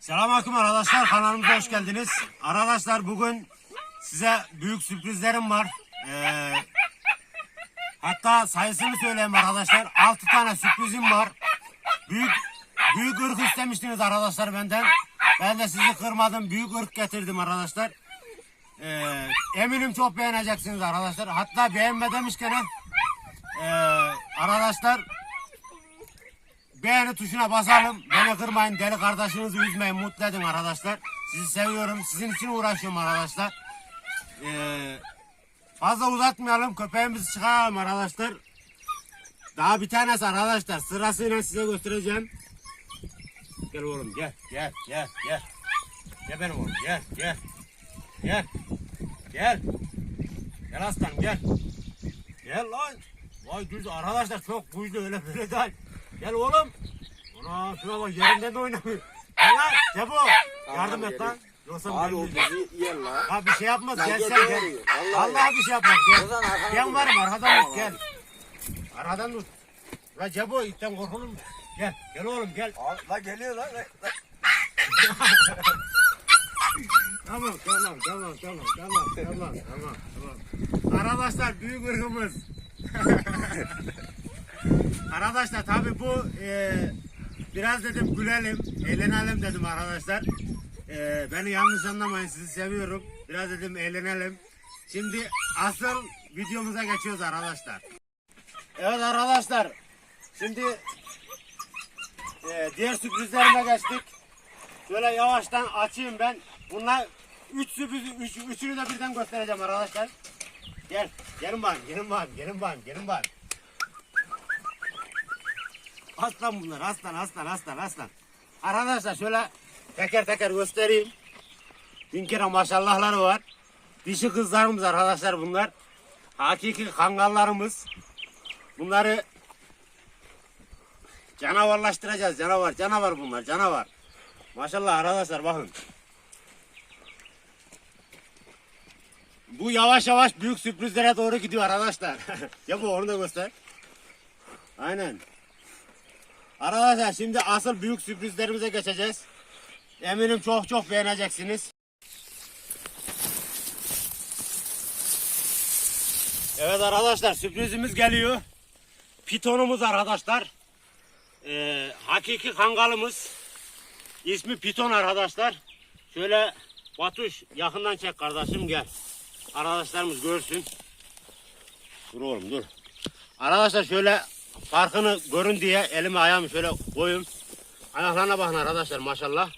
Selamünaleyküm arkadaşlar kanalımıza hoş geldiniz. Arkadaşlar bugün size büyük sürprizlerim var. Ee, hatta sayısını söyleyeyim arkadaşlar. 6 tane sürprizim var. Büyük büyük ırk istemiştiniz arkadaşlar benden. Ben de sizi kırmadım. Büyük ırk getirdim arkadaşlar. Ee, eminim çok beğeneceksiniz arkadaşlar. Hatta beğenme demişken ee, arkadaşlar Beğeni tuşuna basalım. Beni kırmayın. Deli kardeşinizi üzmeyin. Mutlu edin arkadaşlar. Sizi seviyorum. Sizin için uğraşıyorum arkadaşlar. Ee, fazla uzatmayalım. Köpeğimizi çıkaralım arkadaşlar. Daha bir tanesi arkadaşlar. Sırasıyla size göstereceğim. Gel oğlum gel. Gel gel gel. Gel benim oğlum gel gel. Gel. Gel. Gel aslanım gel. Gel lan. Vay düz arkadaşlar çok güçlü öyle böyle değil. Gel oğlum. Ana şuna bak yerinden de oynamıyor. Gel lan Cebo. Yardım et lan. Yoksa Abi o ben bizi yer lan. Ha bir şey yapmaz Lan gel gel sen gel. diyor. Vallahi. Vallahi bir şey yapmaz gel. O zaman arkadan Ben dur. varım arkadan tut gel. Arkadan tut. La Cebo itten korkulur mu? Gel gel oğlum gel. Abi, la geliyor lan. lan, lan. Tamam tamam tamam tamam tamam tamam tamam tamam. Arkadaşlar büyük ırkımız. arkadaşlar tabi bu e, biraz dedim gülelim, eğlenelim dedim arkadaşlar. E, beni yanlış anlamayın sizi seviyorum. Biraz dedim eğlenelim. Şimdi asıl videomuza geçiyoruz arkadaşlar. Evet arkadaşlar. Şimdi e, diğer sürprizlerime geçtik. Şöyle yavaştan açayım ben. Bunlar üç sürpriz, üç, üçünü de birden göstereceğim arkadaşlar. Gel, gelin bakayım, gelin bakayım, gelin bakayım, gelin bakayım. Aslan bunlar, aslan, aslan, aslan, aslan. Arkadaşlar şöyle teker teker göstereyim. Bin kere maşallahları var. Dişi kızlarımız arkadaşlar bunlar. Hakiki kangallarımız. Bunları canavarlaştıracağız. Canavar, canavar bunlar, canavar. Maşallah arkadaşlar bakın. Bu yavaş yavaş büyük sürprizlere doğru gidiyor arkadaşlar. ya bu onu da göster. Aynen. Arkadaşlar şimdi asıl büyük sürprizlerimize geçeceğiz. Eminim çok çok beğeneceksiniz. Evet arkadaşlar sürprizimiz geliyor. Pitonumuz arkadaşlar. Ee, hakiki kangalımız. İsmi Piton arkadaşlar. Şöyle Batuş yakından çek kardeşim gel. Arkadaşlarımız görsün. Dur oğlum dur. Arkadaşlar şöyle farkını görün diye elimi ayağımı şöyle koyun. Ayaklarına bakın arkadaşlar maşallah.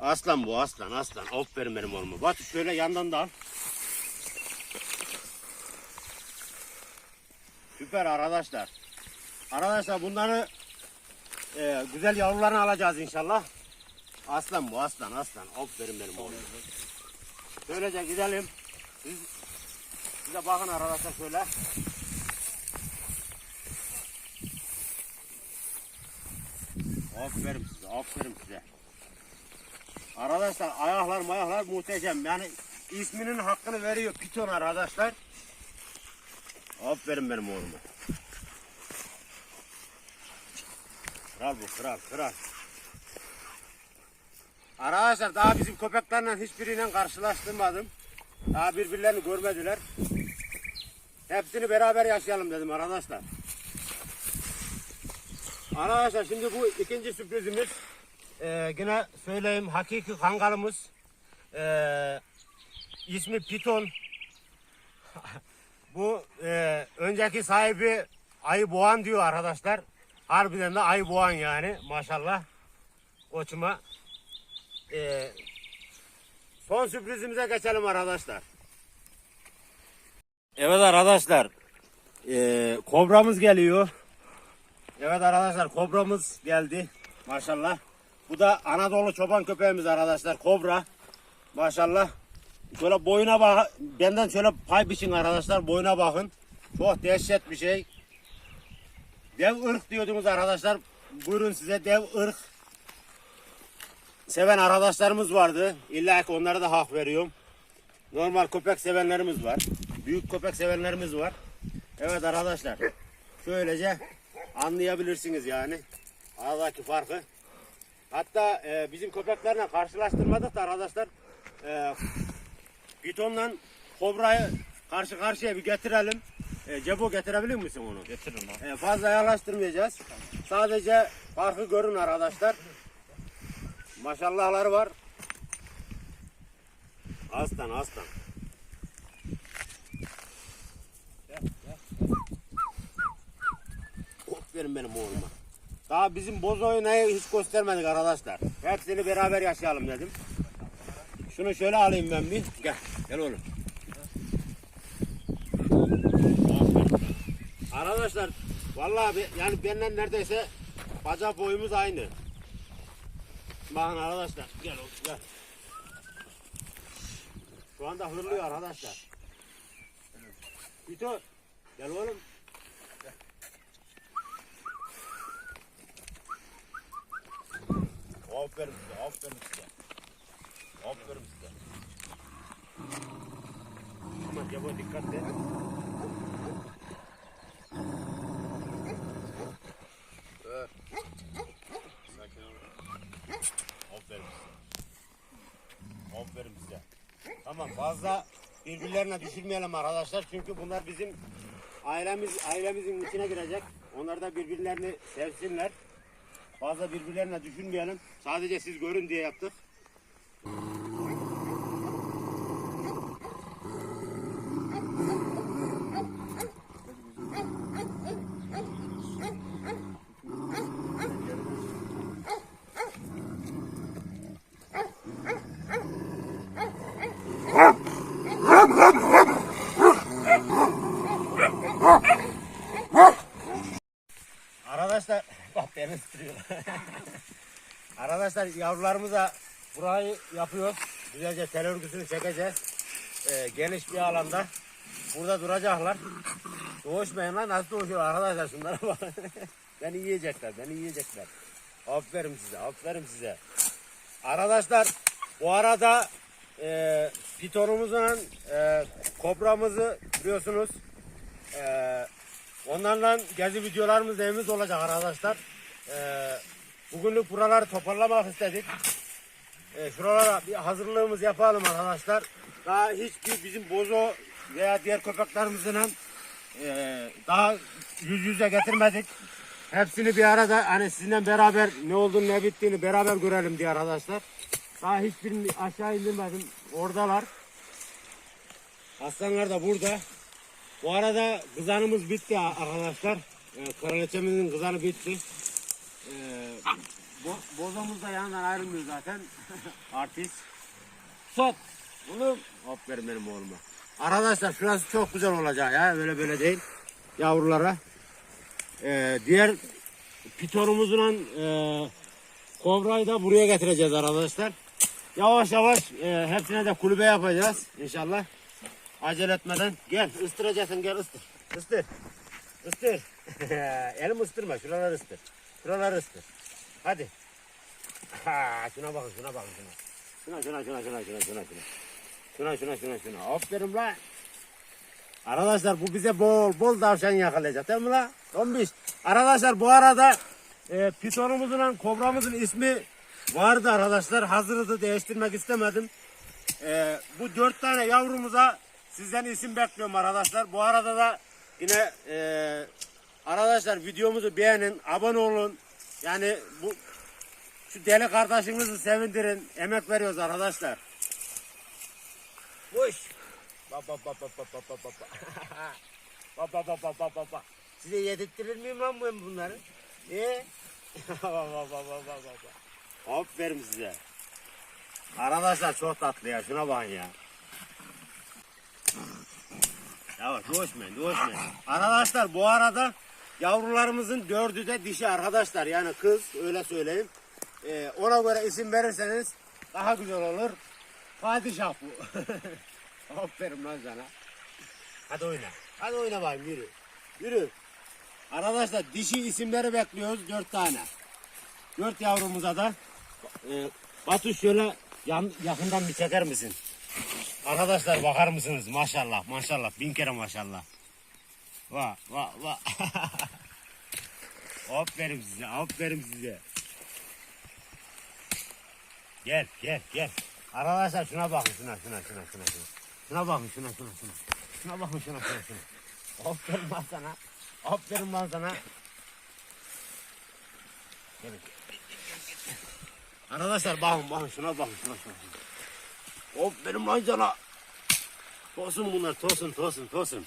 Aslan bu aslan aslan. Aferin benim oğluma. Batuş şöyle yandan da al. Süper arkadaşlar. Arkadaşlar bunları ee, güzel yavrularını alacağız inşallah. Aslan bu aslan aslan. Aferin benim oğlum. Şöylece gidelim. Siz, size bakın arkadaşlar şöyle. Aferin size aferin size. Arkadaşlar ayaklar mayaklar muhteşem. Yani isminin hakkını veriyor piton arkadaşlar. Aferin benim oğluma. Kral bu kral kral. Arkadaşlar daha bizim köpeklerle hiçbiriyle karşılaştırmadım. Daha birbirlerini görmediler. Hepsini beraber yaşayalım dedim arkadaşlar. Arkadaşlar şimdi bu ikinci sürprizimiz. Ee, yine söyleyeyim hakiki kangalımız. Ee, ismi Piton. bu e, önceki sahibi ayı boğan diyor arkadaşlar. Harbiden de ayı boğan yani maşallah. Koçuma. Ee, son sürprizimize geçelim arkadaşlar. Evet arkadaşlar. Ee, kobramız geliyor. Evet arkadaşlar kobramız geldi. Maşallah. Bu da Anadolu çoban köpeğimiz arkadaşlar. Kobra. Maşallah. Şöyle boyuna bak. Benden şöyle pay biçin arkadaşlar. Boyuna bakın. Çok dehşet bir şey. Dev ırk diyordunuz arkadaşlar. Buyurun size dev ırk. Seven arkadaşlarımız vardı. İlla ki onlara da hak veriyorum. Normal köpek sevenlerimiz var. Büyük köpek sevenlerimiz var. Evet arkadaşlar. Şöylece anlayabilirsiniz yani. Aradaki farkı. Hatta e, bizim köpeklerle karşılaştırmadık da arkadaşlar. E, Pitonla kobrayı karşı karşıya bir getirelim. E, Cebo getirebilir misin onu? Getiririm abi. E, fazla yaklaştırmayacağız. Sadece farkı görün arkadaşlar. Maşallahları var. Aslan aslan. Aferin benim oğluma. Daha bizim boz oynayı hiç göstermedik arkadaşlar. Hepsini beraber yaşayalım dedim. Şunu şöyle alayım ben bir. Gel. Gel oğlum. Arkadaşlar vallahi be- yani benden neredeyse bacak boyumuz aynı. Bakın arkadaşlar gel oğlum gel. Şu anda hırlıyor arkadaşlar. Vito gel oğlum. Aferin size, aferin size. Aferin size. Aman Cebo dikkat et. Aferin size. Aferin size. Tamam fazla birbirlerine düşürmeyelim arkadaşlar. Çünkü bunlar bizim ailemiz ailemizin içine girecek. Onlar da birbirlerini sevsinler. Fazla birbirlerine düşünmeyelim. Sadece siz görün diye yaptık. Arkadaşlar beni ısırıyor. Arkadaşlar yavrularımıza burayı yapıyoruz. Güzelce tel örgüsünü çekeceğiz. Ee, geniş bir alanda. Burada duracaklar. Doğuşmayın lan nasıl doğuşuyor arkadaşlar şunlara bak. beni yiyecekler, beni yiyecekler. Aferin size, aferin size. Arkadaşlar bu arada e, pitonumuzun e, kobramızı biliyorsunuz. E, onlarla gezi videolarımız evimiz olacak arkadaşlar. E, bugünlük buraları toparlamak istedik. E, şuralara bir hazırlığımız yapalım arkadaşlar. Daha hiçbir bizim bozo veya diğer köpeklerimizle e, daha yüz yüze getirmedik. Hepsini bir arada hani sizinle beraber ne olduğunu ne bittiğini beraber görelim diye arkadaşlar. Daha hiçbirini aşağı indirmedim. Oradalar. Aslanlar da burada. Bu arada kızanımız bitti arkadaşlar. Ee, kraliçemizin kızanı bitti. Ee, bo bozomuz da yanından ayrılmıyor zaten. Artist. Sok. Oğlum. Aferin benim oğluma. Arkadaşlar şurası çok güzel olacak ya. Böyle böyle değil. Yavrulara. Ee, diğer pitonumuzla e, kobrayı da buraya getireceğiz arkadaşlar. Yavaş yavaş e, hepsine de kulübe yapacağız inşallah. Acele etmeden. Gel ıstıracaksın gel ıstır. Istır. Istır. Elim ıstırma şuraları ıstır. Şuraları ıstır. Hadi. Ha, şuna bakın şuna bakın şuna. Şuna şuna şuna şuna şuna şuna şuna. Şuna şuna şuna şuna. Aferin lan. Arkadaşlar bu bize bol bol tavşan yakalayacak değil mi la? Tombiş. Arkadaşlar bu arada e, pitonumuzun kobramızın ismi vardı arkadaşlar. Hazırdı değiştirmek istemedim. E, bu dört tane yavrumuza sizden isim bekliyorum arkadaşlar. Bu arada da yine e, arkadaşlar videomuzu beğenin, abone olun. Yani bu şu deli kardeşimizi sevindirin. Emek veriyoruz arkadaşlar. Boş. Bak bak bak bak bak bak bak bak. Bak bak bak bak bak. Size yedirttirir miyim lan ben bunları? E? bak bak bak bak bak bak size. Arkadaşlar çok tatlı ya. Şuna bakın ya. Yavaş doğuşmayın doğuşmayın. Arkadaşlar bu arada yavrularımızın dördü de dişi arkadaşlar. Yani kız öyle söyleyeyim. Ee, ona göre isim verirseniz daha güzel olur. Padişah bu. Aferin lan sana. Hadi oyna. Hadi oyna bakayım yürü. Yürü. Arkadaşlar dişi isimleri bekliyoruz dört tane. Dört yavrumuza da e, Batu şöyle yan, yakından bir çeker misin? Arkadaşlar bakar mısınız? Maşallah maşallah bin kere maşallah. Va va va. aferin size aferin size. Gel gel gel. Arkadaşlar şuna bakın şuna şuna şuna şuna şuna. Şuna bakın şuna şuna şuna. Şuna bakın şuna şuna şuna. Aferin lan sana. Aferin lan sana. Gelin. Arkadaşlar bakın bakın şuna bakın şuna şuna. şuna. Aferin lan sana. Tosun bunlar tosun tosun tosun.